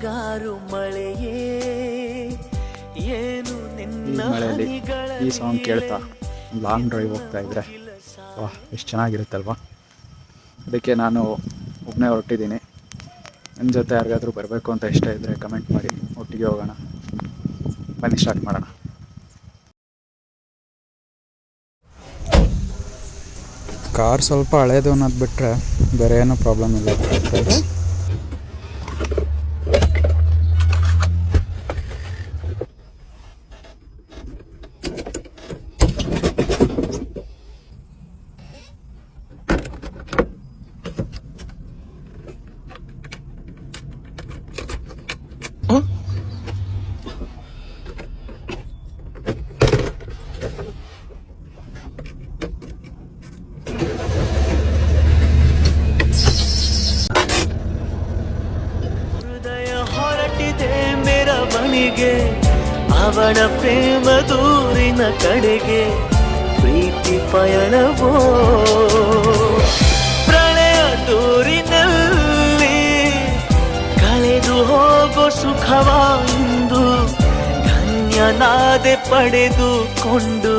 ಮುಂಗಾರು ಮಳೆಯೇ ಏನು ಈ ನಿನ್ನ ಈ ಸಾಂಗ್ ಕೇಳ್ತಾ ಲಾಂಗ್ ಡ್ರೈವ್ ಹೋಗ್ತಾ ಇದ್ರೆ ವಾಹ್ ಎಷ್ಟು ಚೆನ್ನಾಗಿರುತ್ತಲ್ವಾ? ಅದಕ್ಕೆ ನಾನು ಒಬ್ಬನೇ ಹೊರಟಿದ್ದೀನಿ. ನನ್ನ ಜೊತೆ ಯಾರಿಗಾದರೂ ಬರಬೇಕು ಅಂತ ಇಷ್ಟ ಇದ್ದರೆ ಕಮೆಂಟ್ ಮಾಡಿ ಒಟ್ಟಿಗೆ ಹೋಗೋಣ. ಬನ್ನಿ ಸ್ಟಾರ್ಟ್ ಮಾಡೋಣ. ಕಾರ್ ಸ್ವಲ್ಪ ಹಳೇದು ಅನ್ನೋದು ಬಿಟ್ಟರೆ ಬೇರೆ ಏನೂ ಪ್ರಾಬ್ಲಮ್ ಇಲ್ಲ. ಮೆರವಣಿಗೆ ಅವಳ ಪ್ರೇಮ ದೂರಿನ ಕಡೆಗೆ ಪ್ರೀತಿ ಪಯಣವೋ ಕಳೆದು ಹೋಗೋ ಸುಖವ ಇಂದು ಧನ್ಯನಾದೆ ಪಡೆದುಕೊಂಡು